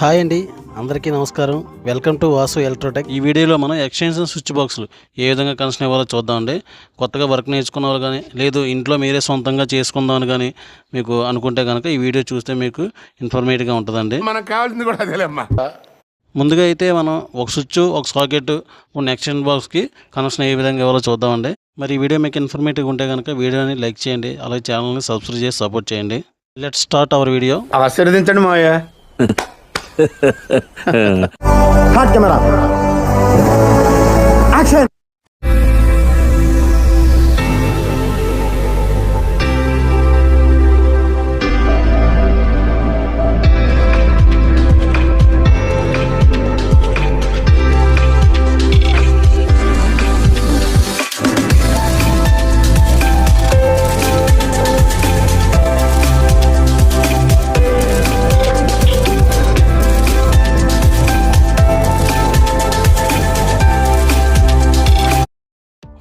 Hi అండి అందరికీ నమస్కారం. వెల్కమ్ టు వాసు ఎలక్ట్రోటెక్ ఈ వీడియోలో మనం ఎక్స్టెన్షన్ స్విచ్ బాక్సులు ఏ విధంగా కనెక్షన్ ఇవ్వాలో చూద్దామండి. కొత్తగా వర్క్ నేర్చుకున్న వాళ్ళు కానీ లేదు ఇంట్లో మీరే సొంతంగా చేసుకుందామని కానీ మీకు అనుకుంటే కనుక ఈ వీడియో చూస్తే మీకు ఇన్ఫర్మేటివ్గా ఉంటుందండి. మనకు కావాల్సింది కూడా అదేలేమ్మా ముందుగా అయితే మనం ఒక స్విచ్ ఒక సాకెట్ ఉన్న ఎక్స్టెన్షన్ బాక్స్కి కనెక్షన్ ఏ విధంగా ఇవ్వాలో చూద్దామండి. మరి ఈ వీడియో మీకు ఇన్ఫర్మేటివ్గా ఉంటే కనుక వీడియోని లైక్ చేయండి అలాగే ఛానల్ని సబ్స్క్రైబ్ చేసి సపోర్ట్ చేయండి. లెట్ స్టార్ట్ అవర్ వీడియో ఆశీర్వదించండి మావయ్య. হাত ক্যামেরা অ্যাকশন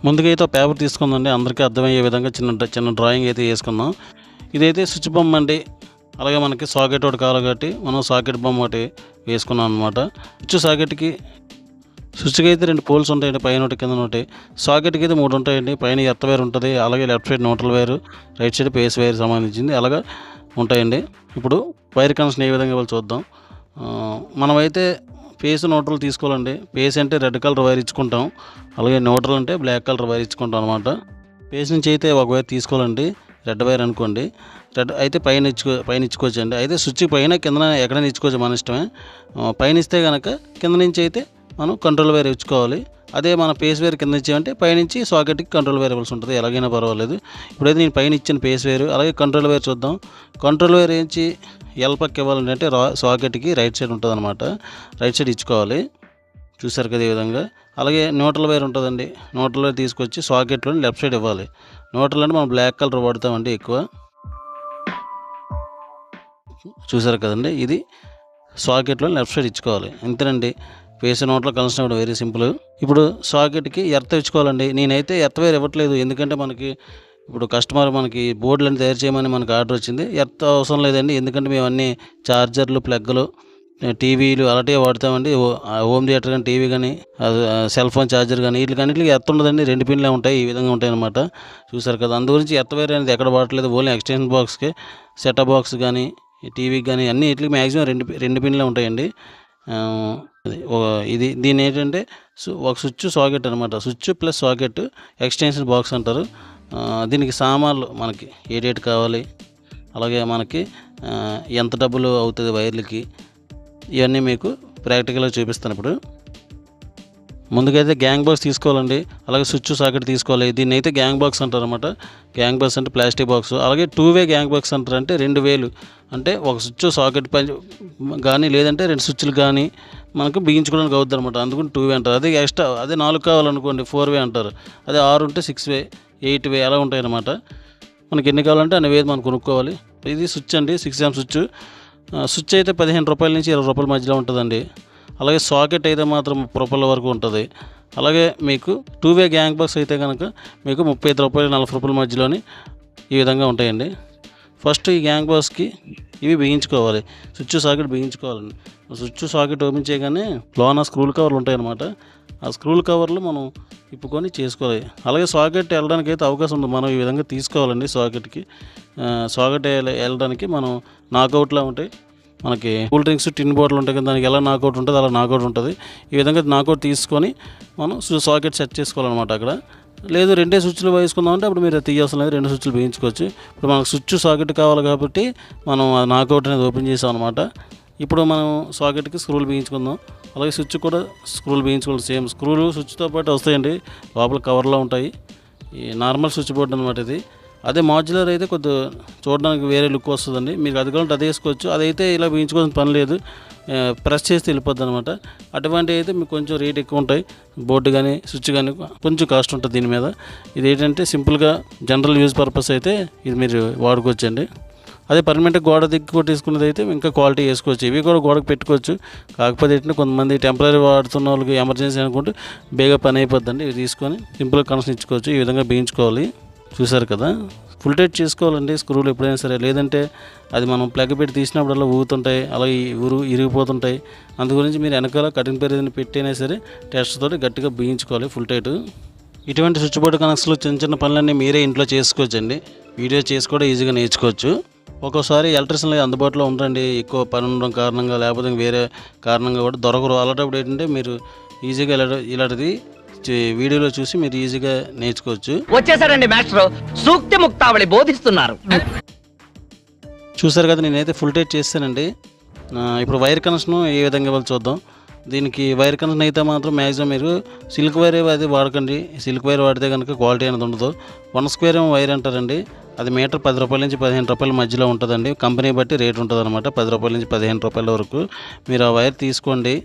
ముందుగా అయితే పేపర్ తీసుకుందండి. అందరికీ అర్థమయ్యే విధంగా చిన్న చిన్న డ్రాయింగ్ అయితే వేసుకుందాం. ఇదైతే స్విచ్ బొమ్మ అండి. అలాగే మనకి సాకెట్ ఒకటి కావాలి కాబట్టి మనం సాకెట్ బొమ్మ ఒకటి వేసుకున్నాం అనమాట స్విచ్ సాకెట్కి స్విచ్కి అయితే రెండు పోల్స్ ఉంటాయండి పైన ఒకటి కింద ఒకటి. సాకెట్కి అయితే మూడు ఉంటాయండి. పైన ఎర్త్ వైర్ ఉంటుంది. అలాగే left side neutral wire right side phase wire సంబంధించింది. అలాగా ఉంటాయండి. ఇప్పుడు వైర్ కనెక్షన్ ఏ విధంగా ఇవ్వాలి చూద్దాం. మనమైతే పేస్ న్యూట్రల్ తీసుకోవాలండి. పేస్ అంటే రెడ్ కలర్ వైర్ ఇచ్చుకుంటాం. అలాగే న్యూట్రల్ అంటే బ్లాక్ కలర్ వైర్ ఇచ్చుకుంటాం అనమాట పేస్ నుంచి అయితే ఒక వైర్ తీసుకోవాలండి. రెడ్ వైర్ అనుకోండి. రెడ్ అయితే పైన ఇచ్చుకో పైన ఇచ్చుకోవచ్చు అండి. అయితే స్విచ్ పైన కింద ఎక్కడైనా ఇచ్చుకోవచ్చు మన ఇష్టమే. పైన ఇస్తే కనుక కింద నుంచి అయితే మనం కంట్రోల్ వైర్ ఇచ్చుకోవాలి. అదే మన పేస్ వేర్ కింద ఇచ్చామంటే పైనుంచి సాకెట్కి కంట్రోల్ వైర్ ఉంటుంది. ఎలాగైనా పర్వాలేదు. ఇప్పుడైతే నేను పైన ఇచ్చిన పేస్ వేరు అలాగే కంట్రోల్ వేర్ చూద్దాం. కంట్రోల్ వేర్ ఏంచి ఎల్ పక్క ఇవ్వాలంటే రా సాకెట్కి రైట్ సైడ్ ఉంటుంది అనమాట రైట్ సైడ్ ఇచ్చుకోవాలి. చూసారు కదా ఈ విధంగా. అలాగే న్యూట్రల్ వైర్ ఉంటుందండి. న్యూట్రల్ వైర్ తీసుకొచ్చి సాకెట్లో లెఫ్ట్ సైడ్ ఇవ్వాలి. న్యూట్రల్ అంటే మనం బ్లాక్ కలర్ వాడతామండి ఎక్కువ. చూసారు కదండి? ఇది సాకెట్లో లెఫ్ట్ సైడ్ ఇచ్చుకోవాలి. అంతేనండి ఫేస్ నోట్లో కలిసిన కూడా వెరీ సింపుల్ ఇప్పుడు సాకెట్కి ఎర్త్ ఇచ్చుకోవాలండి నేనైతే ఎర్త్ వేర్ ఇవ్వట్లేదు. ఎందుకంటే మనకి ఇప్పుడు కస్టమర్ మనకి బోర్డులన్నీ తయారు చేయమని మనకి ఆర్డర్ వచ్చింది. ఎర్త్ అవసరం లేదండి. ఎందుకంటే మేము అన్ని చార్జర్లు ప్లగ్లు టీవీలు అలాంటివి వాడతామండి. హోమ్ థియేటర్ కానీ టీవీ కానీ సెల్ ఫోన్ ఛార్జర్ కానీ వీటికి కానీ ఎర్త్ ఉండదండి. రెండు పిన్లే ఉంటాయి. ఈ విధంగా ఉంటాయి అనమాట చూసారు కదా అందు గురించి ఎత్త వేరే అనేది ఎక్కడ వాడట్లేదు. ఓన్లీ ఎక్స్టెన్షన్ బాక్స్కి సెటప్ బాక్స్ కానీ టీవీకి కానీ అన్ని వీటికి మ్యాక్సిమం రెండు రెండు పిన్లే ఉంటాయండి. అది ఇది దీని ఏంటంటే ఒక స్విచ్ సాకెట్ అనమాట switch plus socket extension box అంటారు. దీనికి సామాన్లు మనకి ఏడేటి కావాలి? అలాగే మనకి ఎంత డబ్బులు అవుతుంది వైర్లకి? ఇవన్నీ మీకు ప్రాక్టికల్గా చూపిస్తాను ఇప్పుడు. ముందుకైతే గ్యాంగ్ బాక్స్ తీసుకోవాలండి. అలాగే స్విచ్ సాకెట్ తీసుకోవాలి. దీన్ని అయితే గ్యాంగ్ బాక్స్ అంటారు అనమాట గ్యాంగ్ బాక్స్ అంటే ప్లాస్టిక్ బాక్స్ అలాగే టూ వే గ్యాంగ్ బాక్స్ అంటారు అంటే రెండు వేలు. అంటే ఒక స్విచ్ సాకెట్ పై కానీ లేదంటే రెండు స్విచ్లు కానీ మనకు బిగించుకోవడానికి అవుద్ది అనమాట అందుకని టూ వే అంటారు. అదే ఎక్స్ట్రా అదే నాలుగు కావాలనుకోండి ఫోర్ వే అంటారు. అదే ఆరు ఉంటే సిక్స్ వే ఎయిట్ వే అలా ఉంటాయన్నమాట. మనకి ఎన్ని కావాలంటే అన్ని వేది మనం కొనుక్కోవాలి. ఇది స్విచ్ అండి సిక్స్ ఎం స్విచ్ స్విచ్ అయితే పదిహేను రూపాయల నుంచి ఇరవై రూపాయల మధ్యలో ఉంటుందండి. అలాగే సాకెట్ అయితే మాత్రం ప్రొపల్ రూపాయల వరకు ఉంటుంది. అలాగే మీకు టూ వే గ్యాంగ్ బాక్స్ అయితే కనుక మీకు ముప్పై ఐదు రూపాయలు నలభై రూపాయల మధ్యలోని ఈ విధంగా ఉంటాయండి. ఫస్ట్ ఈ గ్యాంగ్ బాక్స్కి ఇవి బిగించుకోవాలి. స్విచ్ సాకెట్ బిగించుకోవాలండి. స్విచ్ సాకెట్ ఓపెన్ చేయగానే లోన స్క్రూల్ కవర్లు ఉంటాయన్నమాట. ఆ స్క్రూల్ కవర్లు మనం ఇప్పుకొని చేసుకోవాలి. అలాగే సాకెట్ వెళ్ళడానికి అయితే అవకాశం ఉంది. మనం ఈ విధంగా తీసుకోవాలండి సాకెట్కి. సాకెట్ వెళ్ళడానికి మనం నాకౌట్లా ఉంటాయి. మనకి కూల్ డ్రింక్స్ టిన్ బాటిల్ ఉంటాయి కదా దానికి ఎలా నాకౌట్ ఉంటుంది అలా నాకౌట్ ఉంటుంది. ఈ విధంగా నాకౌట్ తీసుకొని మనం సాకెట్ సెట్ చేసుకోవాలన్నమాట అక్కడ. లేదు రెండే స్విచ్లు వేసుకుందామంటే అప్పుడు మీరు తీయాల్సిన లేదు రెండు స్విచ్లు వేయించుకోవచ్చు. ఇప్పుడు మనకు స్విచ్ సాకెట్ కావాలి కాబట్టి మనం నాకౌట్ అనేది ఓపెన్ చేసాం అనమాట ఇప్పుడు మనం సాకెట్కి స్క్రూలు బిగించుకుందాం అలాగే స్విచ్ కూడా స్క్రూలు బిగించుకోవాలి సేమ్ స్క్రూలు స్విచ్తో పాటు వస్తాయండి లోపల కవర్లో ఉంటాయి. ఈ నార్మల్ స్విచ్ బోర్డ్ అనమాట ఇది. అదే మాడ్యులర్ అయితే కొద్దిగా చూడడానికి వేరే లుక్ వస్తుందండి. మీకు అది కావాలంటే అదే వేసుకోవచ్చు. అదైతే ఇలా వేయించుకోవాల్సిన పని లేదు. ప్రెస్ చేస్తే వెళ్ళిపోద్ది అనమాట అటువంటి అయితే మీకు కొంచెం రేట్ ఎక్కువ ఉంటాయి. బోర్డు కానీ స్విచ్ కానీ కొంచెం కాస్ట్ ఉంటుంది దీని మీద. ఇది ఏంటంటే సింపుల్గా జనరల్ యూజ్ పర్పస్ అయితే ఇది మీరు వాడుకోవచ్చండి. అదే పర్మనెంట్ గోడ దిక్కు కొట్టేసుకున్నది అయితే ఇంకా క్వాలిటీ వేసుకోవచ్చు. ఇవి కూడా గోడకు పెట్టుకోవచ్చు. కాకపోతే ఏంటంటే కొంతమంది టెంపరీ వాడుతున్న వాళ్ళకి ఎమర్జెన్సీ అనుకుంటే బేగా పని అయిపోద్దండి. ఇవి తీసుకొని సింపుల్గా కనెక్షన్ ఇచ్చుకోవచ్చు. ఈ విధంగా బిగించుకోవాలి చూసారు కదా? ఫుల్ టైట్ చేసుకోవాలండి స్క్రూలు ఎప్పుడైనా సరే. లేదంటే అది మనం ప్లగ్ పెట్టి తీసినప్పుడల్లా ఊగుతుంటాయి అలాగే ఊరు ఇరిగిపోతుంటాయి. అందు గురించి మీరు వెనకాల కటింగ్ పేరు పెట్టైనా సరే టెస్ట్తో గట్టిగా బిగించుకోవాలి ఫుల్ టైట్ ఇటువంటి స్విచ్ బోర్డు కనెక్షన్లు చిన్న చిన్న పనులన్నీ మీరే ఇంట్లో చేసుకోవచ్చండి. వీడియో చేసి కూడా ఈజీగా నేర్చుకోవచ్చు. ఒక్కోసారి ఎలక్ట్రిషన్లు అందుబాటులో ఉండండి ఎక్కువ పని ఉండడం కారణంగా లేకపోతే వేరే కారణంగా కూడా. దొరకరు. అలాంటప్పుడు ఏంటంటే మీరు ఈజీగా ఇలా ఇలాంటిది వీడియోలో చూసి మీరు ఈజీగా నేర్చుకోవచ్చు. వచ్చేసారండి మాస్టర్. సూక్తి ముక్తావళి బోధిస్తున్నారు. చూసారు కదా నేనైతే ఫుల్ టైట్ చేస్తానండి. ఇప్పుడు వైర్ కనెక్షన్ ఏ విధంగా ఇవ్వాలి చూద్దాం. దీనికి వైర్ కనెక్షన్ అయితే మాత్రం మ్యాక్సిమం మీరు సిల్క్ వైర్ అది వాడకండి. సిల్క్ వైర్ వాడితే కనుక క్వాలిటీ అనేది ఉండదు. వన్ స్క్వేర్ ఏమో వైర్ అంటారండి. అది మీటర్ పది రూపాయల నుంచి పదిహేను రూపాయల మధ్యలో ఉంటుందండి. కంపెనీ బట్టి రేట్ ఉంటుంది అనమాట పది రూపాయల నుంచి పదిహేను రూపాయల వరకు మీరు ఆ వైర్ తీసుకోండి.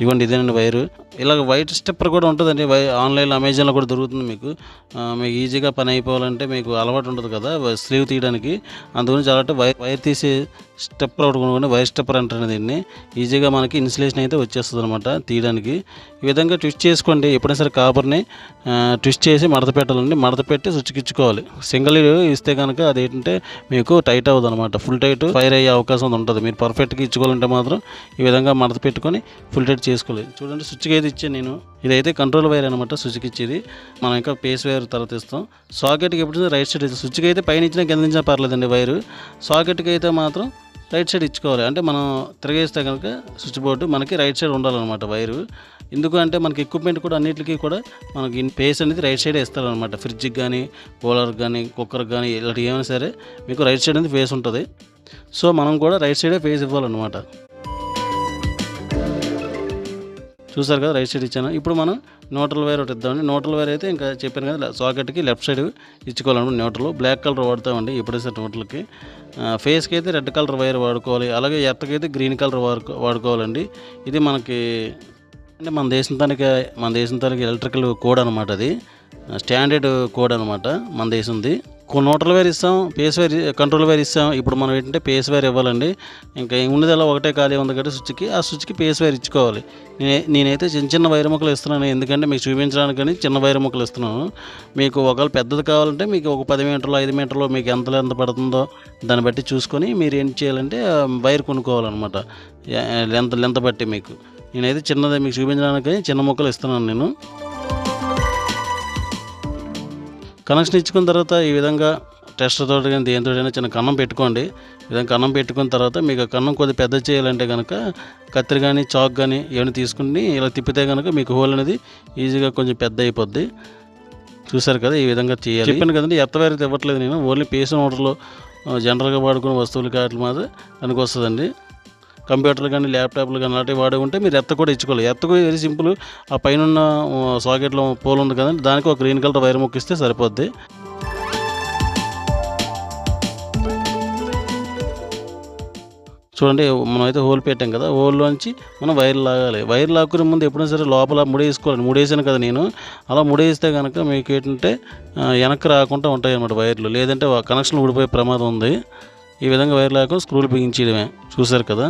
ఇవ్వండి ఇదేనండి వైరు. ఇలాగ వైట్ స్టెప్పర్ కూడా ఉంటుందండి. వై ఆన్లైన్లో అమెజాన్లో కూడా దొరుకుతుంది మీకు. మీకు ఈజీగా పని అయిపోవాలంటే మీకు అలవాటు ఉంటుంది కదా స్లీవ్ తీయడానికి. అందుగురించి అలాంటి వైర్ వైర్ తీసే స్టెప్పర్ ఒకటి కొనుక్కోండి. వైర్ స్టెప్పర్ అంటారు దీన్ని. ఈజీగా మనకి ఇన్సులేషన్ అయితే వచ్చేస్తుంది అనమాట తీయడానికి. ఈ విధంగా ట్విస్ట్ చేసుకోండి. ఎప్పుడైనా సరే కాపర్ని ట్విస్ట్ చేసి మడత పెట్టాలండి మడత పెట్టి స్విచ్కి ఇచ్చుకోవాలి సింగిల్ ఇస్తే కనుక అదేంటంటే మీకు టైట్ అవ్వదు అనమాట ఫుల్ టైట్ ఫైర్ అయ్యే అవకాశం ఉంటుంది. మీరు పర్ఫెక్ట్గా ఇచ్చుకోవాలంటే మాత్రం ఈ విధంగా మడత పెట్టుకొని ఫుల్ టైట్ చేసుకోవాలి. చూడండి స్విచ్కి అయితే ఇచ్చాను నేను ఇదైతే కంట్రోల్ వైర్ అనమాట స్విచ్కి ఇచ్చేది మనం ఇంకా పేస్ వైర్ తర్వాత ఇస్తాం. సాకెట్కి ఎప్పుడు రైట్ సైడ్ ఇస్తాం స్విచ్కి అయితే పైన ఇచ్చినా కింద ఇచ్చినా పర్లేదండి వైరు సాకెట్కి అయితే మాత్రం రైట్ సైడ్ ఇచ్చుకోవాలి. అంటే మనం తిరగేస్తే కనుక స్విచ్ బోర్డు మనకి రైట్ సైడ్ ఉండాలన్నమాట వైరు ఎందుకు అంటే మనకి ఎక్విప్మెంట్ కూడా అన్నిటికీ కూడా మనకి పేస్ అనేది రైట్ సైడ్ ఇస్తారనమాట ఫ్రిడ్జ్కి కానీ కూలర్కి కానీ కుక్కర్కి కానీ ఇలాంటి ఏమైనా సరే మీకు రైట్ సైడ్ అనేది ఫేస్ ఉంటుంది. సో మనం కూడా రైట్ సైడే ఫేస్ ఇవ్వాలన్నమాట. చూసారు కదా రైట్ సైడ్ ఇచ్చాను. ఇప్పుడు మనం న్యూట్రల్ వైర్ ఒకటి ఇద్దామండి. న్యూట్రల్ వైర్ అయితే ఇంకా చెప్పాను కదా సాకెట్కి లెఫ్ట్ సైడ్ ఇచ్చుకోవాలండి న్యూట్రల్ బ్లాక్ కలర్ వాడతామండి ఎప్పుడైతే సార్ న్యూట్రల్కి ఫేస్కి అయితే రెడ్ కలర్ వైర్ వాడుకోవాలి. అలాగే ఎర్తకి అయితే గ్రీన్ కలర్ వాడుకోవాలండి. ఇది మనకి అంటే మన దేశం తనకి మన దేశం తనకి ఎలక్ట్రికల్ కోడ్ అనమాట అది. స్టాండర్డ్ కోడ్ అనమాట మన దేశంది. నోట్ల వేర్ ఇస్తాం పేస్ వేర్ కంట్రోల్ వేర్ ఇస్తాం. ఇప్పుడు మనం ఏంటంటే పేస్ వేర్ ఇవ్వాలండి. ఇంకా ఉన్నది అలా ఒకటే ఖాళీ ఉంది కాబట్టి స్విచ్కి ఆ స్విచ్కి పేస్ వేర్ ఇచ్చుకోవాలి. నేనే నేనైతే చిన్న చిన్న వైర్ ముక్కలు ఇస్తున్నాను. ఎందుకంటే మీకు చూపించడానికి కానీ చిన్న వైర్ ముక్కలు ఇస్తున్నాను. మీకు ఒకవేళ పెద్దది కావాలంటే మీకు ఒక పది మీటర్లు ఐదు మీటర్లు మీకు ఎంత ఎంత పడుతుందో దాన్ని బట్టి చూసుకొని మీరు ఏం చేయాలంటే వైర్ కొనుక్కోవాలన్నమాట. లెంత్ లెంత్ బట్టి మీకు. నేనైతే చిన్నది మీకు చూపించడానికి చిన్న ముక్కలు ఇస్తున్నాను నేను. కనెక్షన్ ఇచ్చుకున్న తర్వాత ఈ విధంగా టెస్టర్తో తోటి కానీ దేనితో చిన్న కన్నం పెట్టుకోండి. ఈ విధంగా కన్నం పెట్టుకున్న తర్వాత మీకు కన్నం కొద్దిగా పెద్ద చేయాలంటే కనుక కత్తిరి కానీ చాక్ కానీ ఏమైనా తీసుకుని ఇలా తిప్పితే కనుక మీకు హోల్ అనేది ఈజీగా కొంచెం పెద్ద అయిపోద్ది. చూసారు కదా ఈ విధంగా చేయాలి. చెప్పాను కదండి ఎత్త ఇవ్వట్లేదు నేను. ఓన్లీ పేసిన ఆర్డర్లో జనరల్గా వాడుకునే వస్తువులు కావట్ల మాత్రం దానికి వస్తుందండి. కంప్యూటర్లు కానీ ల్యాప్టాప్లు కానీ అలాంటివి వాడి ఉంటే మీరు ఎత్త కూడా ఇచ్చుకోవాలి. ఎత్త కూడా వెరీ సింపుల్ ఆ పైన సాకెట్లో పోల్ ఉంది కదండి దానికి ఒక గ్రీన్ కలర్ వైర్ మొక్కిస్తే సరిపోద్ది. చూడండి మనం అయితే హోల్ పెట్టాం కదా హోల్లోంచి మనం వైర్ లాగాలి. వైర్ లాక్కునే ముందు ఎప్పుడైనా సరే లోపల ముడేసుకోవాలి ముడేసాను కదా నేను. అలా ముడేస్తే కనుక మీకు ఏంటంటే వెనక్కి రాకుండా ఉంటాయి అన్నమాట వైర్లు. లేదంటే కనెక్షన్ ఊడిపోయే ప్రమాదం ఉంది. ఈ విధంగా వైర్ లాగా స్క్రూలు బిగించడమే చూసారు కదా?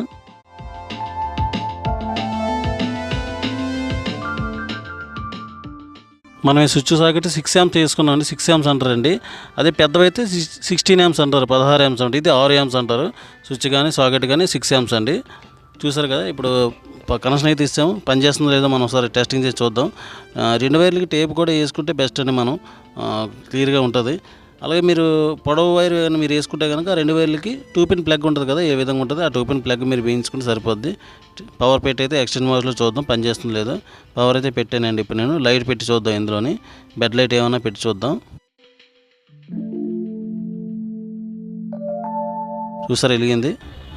మనం ఈ స్విచ్ సాకెట్ సిక్స్ యామ్స్ తీసుకున్నాం అండి సిక్స్ యామ్స్ అంటారండి అదే పెద్దవైతే సిక్స్టీన్ యామ్స్ అంటారు. పదహారు యామ్స్ అంటే ఇది ఆరు యామ్స్ అంటారు. స్విచ్ కానీ సాకెట్ కానీ సిక్స్ యామ్స్ అండి. చూసారు కదా ఇప్పుడు కనెక్షన్ అయితే ఇస్తాము పని చేస్తుందో లేదో మనం ఒకసారి టెస్టింగ్ చేసి చూద్దాం. రెండు వైర్లకి టేప్ కూడా వేసుకుంటే బెస్ట్ అండి మనం. క్లియర్గా ఉంటుంది. అలాగే మీరు పొడవు వైర్ కానీ మీరు వేసుకుంటే కనుక రెండు వైర్లకి టూ పిన్ ప్లగ్ ఉంటుంది కదా ఏ విధంగా ఉంటుంది ఆ టూ పిన్ ప్లగ్ మీరు వేయించుకుంటే సరిపోద్ది. పవర్ పెట్టి అయితే ఎక్స్టెండ్ మోడ్లో చూద్దాం పనిచేస్తుంది లేదు? పవర్ అయితే పెట్టానండి ఇప్పుడు నేను లైట్ పెట్టి చూద్దాం ఇందులోని. బెడ్ లైట్ ఏమైనా పెట్టి చూద్దాం. చూసారు వెలిగింది?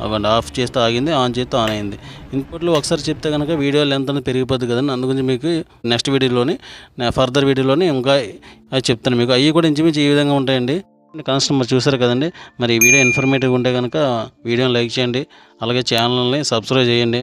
అవ్వండి ఆఫ్ చేస్తే ఆగింది ఆన్ చేస్తే ఆన్ అయింది. ఇంకోట్లు ఒకసారి చెప్తే కనుక వీడియో లెంత్ అనేది పెరిగిపోద్ది కదండి. అందుగురించి మీకు నెక్స్ట్ వీడియోలోని ఫర్దర్ వీడియోలోని ఇంకా అది చెప్తాను మీకు. అవి కూడా ఇంచుమించు ఈ విధంగా ఉంటాయండి. కస్టమర్ చూసారు కదండి. మరి ఈ వీడియో ఇన్ఫర్మేటివ్ ఉంటే కనుక వీడియోని లైక్ చేయండి. అలాగే ఛానల్ని సబ్స్క్రైబ్ చేయండి.